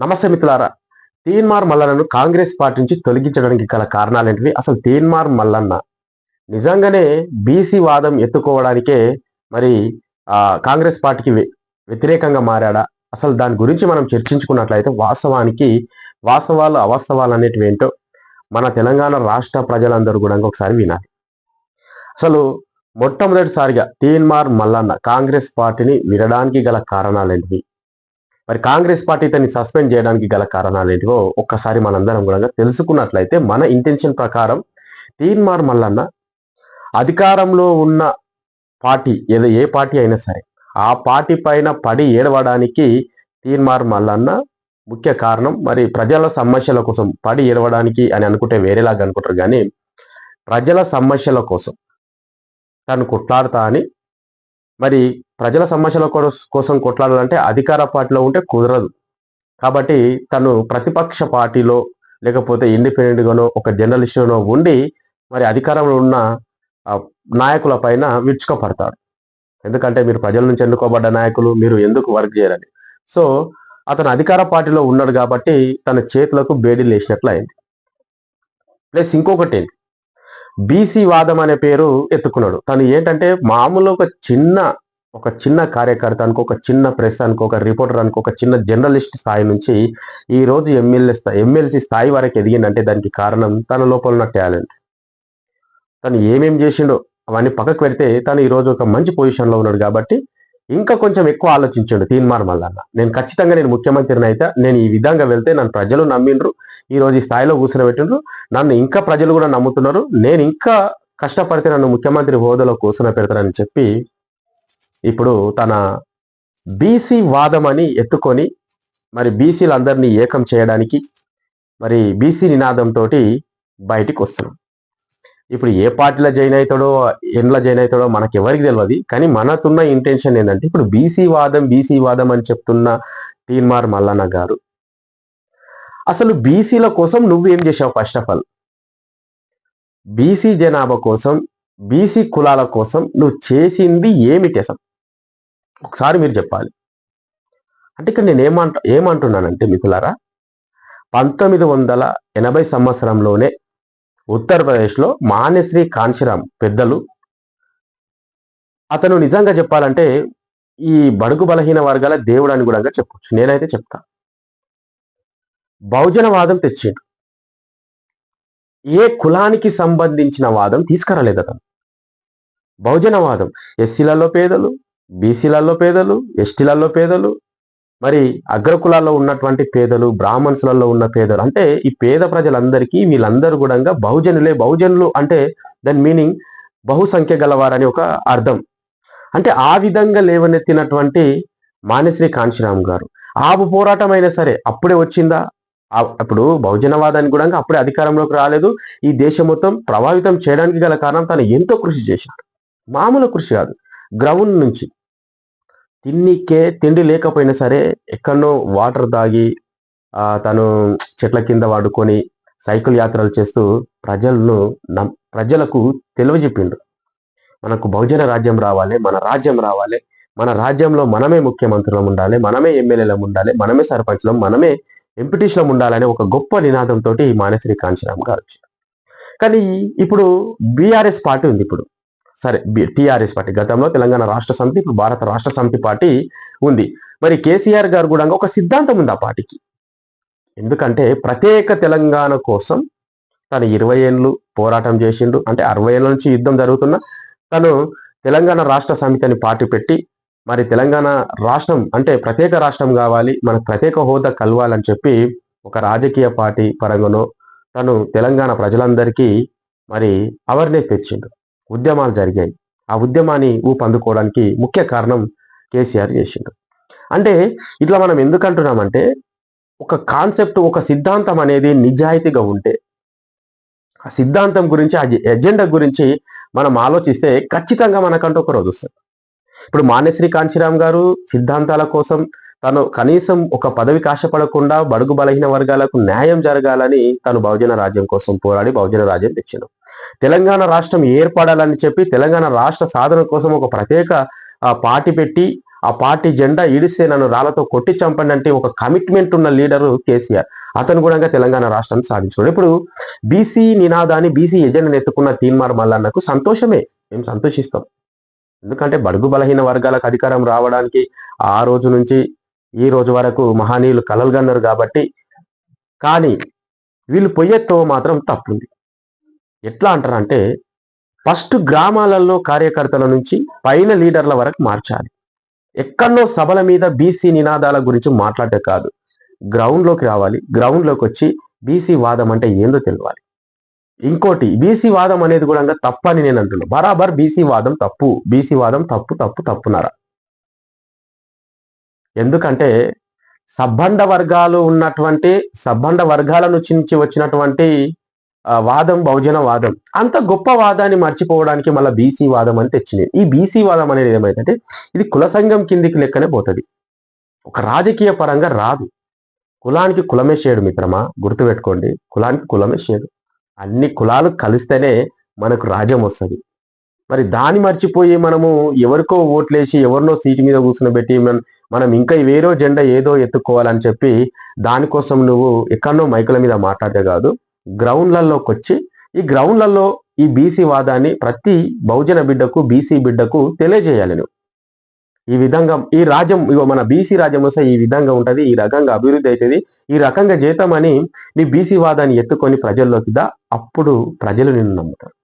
నమస్తే మిత్రులారా. తీన్మార్ మల్లన్నను కాంగ్రెస్ పార్టీ నుంచి తొలగించడానికి గల కారణాలేంటివి? అసలు తీన్మార్ మల్లన్న. నిజంగానే బీసీ వాదం ఎత్తుకోవడానికే మరి కాంగ్రెస్ పార్టీకి వ్యతిరేకంగా మారాడా? అసలు దాని గురించి మనం చర్చించుకున్నట్లయితే వాస్తవానికి వాస్తవాలు అవాస్తవాలు అనేటివి ఏంటో మన తెలంగాణ రాష్ట్ర ప్రజలందరూ కూడా ఒకసారి వినాలి. అసలు మొట్టమొదటిసారిగా తీన్మార్ మల్లన్న కాంగ్రెస్ పార్టీని వినడానికి గల కారణాలేంటివి? మరి కాంగ్రెస్ పార్టీ తన్ని సస్పెండ్ చేయడానికి గల కారణాలు ఏంటివో ఒక్కసారి మనందరం కూడా తెలుసుకున్నట్లయితే మన ఇంటెన్షన్ ప్రకారం తీన్మార్ మల్లన్న అధికారంలో ఉన్న పార్టీ ఏదో ఏ పార్టీ అయినా సరే ఆ పార్టీ పైన పడి ఏడవడానికి తీన్మార్ మల్లన్న ముఖ్య కారణం. మరి ప్రజల సమస్యల కోసం పడి ఏడవడానికి అని అనుకుంటే వేరేలాగా అనుకుంటారు కానీ ప్రజల సమస్యల కోసం తను కొట్లాడతా అని మరి ప్రజల సమస్యల కోసం కొట్లాడాలంటే అధికార పార్టీలో ఉంటే కుదరదు. కాబట్టి తను ప్రతిపక్ష పార్టీలో లేకపోతే ఇండిపెండెంట్ గానో ఒక జర్నలిస్ట్గానో ఉండి మరి అధికారంలో ఉన్న నాయకుల పైన విరుచుకపడతాడు ఎందుకంటే మీరు ప్రజల నుంచి ఎన్నుకోబడ్డ నాయకులు మీరు ఎందుకు వర్క్ చేయరని. సో అతను అధికార పార్టీలో ఉన్నాడు కాబట్టి తన చేతులకు బేడీలు వేసినట్లు అయింది ప్లస్ ఇంకొకటి బీసీ వాదం అనే పేరు ఎత్తుకున్నాడు. తను ఏంటంటే మామూలు ఒక చిన్న ఒక చిన్న కార్యకర్త అనుకో ఒక చిన్న ప్రెస్ అనుకో ఒక రిపోర్టర్ అనుకో ఒక చిన్న జర్నలిస్ట్ స్థాయి నుంచి ఈ రోజు ఎమ్మెల్యే స్థాయి ఎమ్మెల్సీ స్థాయి వరకు ఎదిగిందంటే దానికి కారణం తన లోపల ఉన్న టాలెంట్. తను ఏమేం చేసిండో అవన్నీ పక్కకు పెడితే తను ఈరోజు ఒక మంచి పొజిషన్లో ఉన్నాడు కాబట్టి ఇంకా కొంచెం ఎక్కువ ఆలోచించండు తీన్మార్ మల్లన్న. నేను ఖచ్చితంగా నేను ముఖ్యమంత్రిని అయితే నేను ఈ విధంగా వెళ్తే నన్ను ప్రజలు నమ్మిండ్రు ఈ రోజు ఈ స్థాయిలో కూర్చుని పెట్టిండ్రు నన్ను ఇంకా ప్రజలు కూడా నమ్ముతున్నారు నేను ఇంకా కష్టపడితే నన్ను ముఖ్యమంత్రి హోదాలో కూర్చొని పెడతానని చెప్పి ఇప్పుడు తన బీసీ వాదం అని ఎత్తుకొని మరి బీసీలందరినీ ఏకం చేయడానికి మరి బీసీ నినాదంతో బయటికి వస్తున్నాం ఇప్పుడు ఏ పార్టీలో జాయిన్ అవుతాడో ఎండ్ల జాయిన్ అవుతాడో మనకి ఎవరికి తెలియదు కానీ మనకున్న ఇంటెన్షన్ ఏంటంటే ఇప్పుడు బీసీ వాదం బీసీ వాదం అని చెప్తున్న తీన్మార్ మల్లన్న గారు అసలు బీసీల కోసం నువ్వు ఏం చేసావు ఫస్ట్ ఆఫ్ ఆల్ బీసీ జనాభా కోసం బీసీ కులాల కోసం నువ్వు చేసింది ఏమిటి అసలు? ఒకసారి మీరు చెప్పాలి. అంటే ఇక్కడ నేను ఏమంట ఏమంటున్నానంటే మిథులారా పంతొమ్మిది వందల ఎనభై సంవత్సరంలోనే ఉత్తరప్రదేశ్లో మాన్యశ్రీ కాంశీరామ్ పెద్దలు అతను నిజంగా చెప్పాలంటే ఈ బడుగు బలహీన వర్గాల దేవుడు అని కూడా చెప్పొచ్చు. నేనైతే చెప్తా. బహుజనవాదం తెచ్చిండు. ఏ కులానికి సంబంధించిన వాదం తీసుకురాలేదు అతను. బహుజనవాదం ఎస్సీలలో పేదలు బీసీలలో పేదలు ఎస్టీలలో పేదలు మరి అగ్రకులాల్లో ఉన్నటువంటి పేదలు బ్రాహ్మణ్స్లలో ఉన్న పేదలు అంటే ఈ పేద ప్రజలందరికీ వీళ్ళందరూ కూడా బహుజనులే బహుజనులు అంటే దాని మీనింగ్ బహుసంఖ్య గలవారని ఒక అర్థం. అంటే ఆ విధంగా లేవనెత్తినటువంటి మానేశ్రీ కాంశీరామ్ గారు ఆపు పోరాటం అయినా సరే అప్పుడే వచ్చిందా? అప్పుడు బహుజనవాదానికి కూడా అప్పుడే అధికారంలోకి రాలేదు. ఈ దేశం మొత్తం ప్రభావితం చేయడానికి గల కారణం తను ఎంతో కృషి చేశాడు. మామూలు కృషి కాదు. గ్రౌండ్ నుంచి తిన్నికే తిండి లేకపోయినా సరే ఎక్కడనో వాటర్ తాగి తను చెట్ల కింద వాడుకొని సైకిల్ యాత్రలు చేస్తూ ప్రజలను నమ్- ప్రజలకు తెలియజెప్పిండు. మనకు బహుజన రాజ్యం రావాలి మన రాజ్యం రావాలి మన రాజ్యంలో మనమే ముఖ్యమంత్రులం ఉండాలి మనమే ఎమ్మెల్యేలం ఉండాలి మనమే సర్పంచ్లం మనమే ఎంపీటీస్లం ఉండాలనే ఒక గొప్ప నినాదంతో మానశ్రీ కాంశీరామ్ గారు వచ్చారు. కానీ ఇప్పుడు బీఆర్ఎస్ పార్టీ ఉంది ఇప్పుడు. సరే టీఆర్ఎస్ పార్టీ. గతంలో తెలంగాణ రాష్ట్ర సమితి ఇప్పుడు భారత రాష్ట్ర సమితి పార్టీ ఉంది. మరి కేసీఆర్ గారు కూడా ఒక సిద్ధాంతం ఉంది ఆ పార్టీకి. ఎందుకంటే ప్రత్యేక తెలంగాణ కోసం తను ఇరవై ఏళ్ళు పోరాటం చేసిండు. అంటే అరవై ఏళ్ళ నుంచి యుద్ధం జరుగుతున్న తను తెలంగాణ రాష్ట్ర సమితి అని పార్టీ పెట్టి మరి తెలంగాణ రాష్ట్రం అంటే ప్రత్యేక రాష్ట్రం కావాలి మనకు ప్రత్యేక హోదా కలవాలని చెప్పి ఒక రాజకీయ పార్టీ పరంగానో తను తెలంగాణ ప్రజలందరికీ మరి అవేర్నెస్ తెచ్చిండు. ఉద్యమాలు జరిగాయి. ఆ ఉద్యమాన్ని ఊపందుకోవడానికి ముఖ్య కారణం కేసీఆర్ చేసిండు. అంటే ఇట్లా మనం ఎందుకు అంటున్నామంటే ఒక కాన్సెప్ట్ ఒక సిద్ధాంతం అనేది నిజాయితీగా ఉంటే ఆ సిద్ధాంతం గురించి ఆ ఎజెండా గురించి మనం ఆలోచిస్తే ఖచ్చితంగా మనకంటూ ఒక రోజు వస్తుంది. ఇప్పుడు మాన్యశ్రీ కాంశీరామ్ గారు సిద్ధాంతాల కోసం తను కనీసం ఒక పదవికి ఆశపడకుండా బడుగు బలహీన వర్గాలకు న్యాయం జరగాలని తను బహుజన రాజ్యం కోసం పోరాడి బహుజన రాజ్యం తెచ్చాను తెలంగాణ రాష్ట్రం ఏర్పడాలని చెప్పి తెలంగాణ రాష్ట్ర సాధన కోసం ఒక ప్రత్యేక పార్టీ పెట్టి ఆ పార్టీ జెండా ఈడిస్తే నన్ను రాళ్ళతో కొట్టి చంపండి అంటే ఒక కమిట్మెంట్ ఉన్న లీడరు కేసీఆర్. అతను కూడా తెలంగాణ రాష్ట్రాన్ని సాధించాడు ఇప్పుడు బీసీ నినాదాన్ని బీసీ ఎజెండాను ఎత్తుకున్న తీన్మార్ మల్లన్నకు సంతోషమే. మేము సంతోషిస్తాం. ఎందుకంటే బడుగు బలహీన వర్గాలకు అధికారం రావడానికి ఆ రోజు నుంచి ఈ రోజు వరకు మహనీయులు కలలుగన్నారు కాబట్టి కానీ వీళ్ళు పొయ్యెత్తో మాత్రం తప్పుంది. ఎట్లా అంటారంటే ఫస్ట్ గ్రామాలలో కార్యకర్తల నుంచి పైన లీడర్ల వరకు మార్చాలి. ఎక్కడో సభల మీద బీసీ నినాదాల గురించి మాట్లాడే కాదు. గ్రౌండ్లోకి రావాలి. గ్రౌండ్లోకి వచ్చి బీసీ వాదం అంటే ఏందో తెలియాలి ఇంకోటి బీసీ వాదం అనేది కూడా తప్పు అని నేను అంటున్నాను బరాబర్ బీసీ వాదం తప్పు. బీసీ వాదం తప్పు తప్పు తప్పున్నారా? ఎందుకంటే సబ్బండ వర్గాలు ఉన్నటువంటి సబ్బండ వర్గాల నుంచి వచ్చినటువంటి వాదం బహుజన వాదం. అంత గొప్ప వాదాన్ని మర్చిపోవడానికి మళ్ళీ బీసీ వాదం అని తెచ్చింది. ఈ బీసీ వాదం అనేది ఏమైందంటే ఇది కుల సంఘం కిందికి లెక్కనే పోతుంది. ఒక రాజకీయ పరంగా రాదు. కులానికి కులమే షేడు మిత్రమా? గుర్తుపెట్టుకోండి. కులానికి కులమే షేడు. అన్ని కులాలు కలిస్తేనే మనకు రాజ్యం వస్తుంది. మరి దాన్ని మర్చిపోయి మనము ఎవరికో ఓట్లేసి ఎవరినో సీటు మీద కూర్చుని మనం ఇంకా వేరో జెండా ఏదో ఎత్తుకోవాలని చెప్పి దానికోసం నువ్వు ఎక్కడనో మైకుల మీద మాట్లాడే కాదు గ్రౌండ్లలోకి వచ్చి ఈ గ్రౌండ్లలో ఈ బీసీ వాదాన్ని ప్రతి బహుజన బిడ్డకు బీసీ బిడ్డకు తెలియజేయాలి నువ్వు. ఈ విధంగా ఈ రాజ్యం ఇగో మన బీసీ రాజ్యం వస్తే ఈ విధంగా ఉంటుంది ఈ రకంగా అభివృద్ధి అవుతుంది ఈ రకంగా చేద్దామని నీ బీసీ వాదాన్ని ఎత్తుకొని ప్రజల్లోకి దా అప్పుడు ప్రజలు నిన్ను నమ్ముతారు.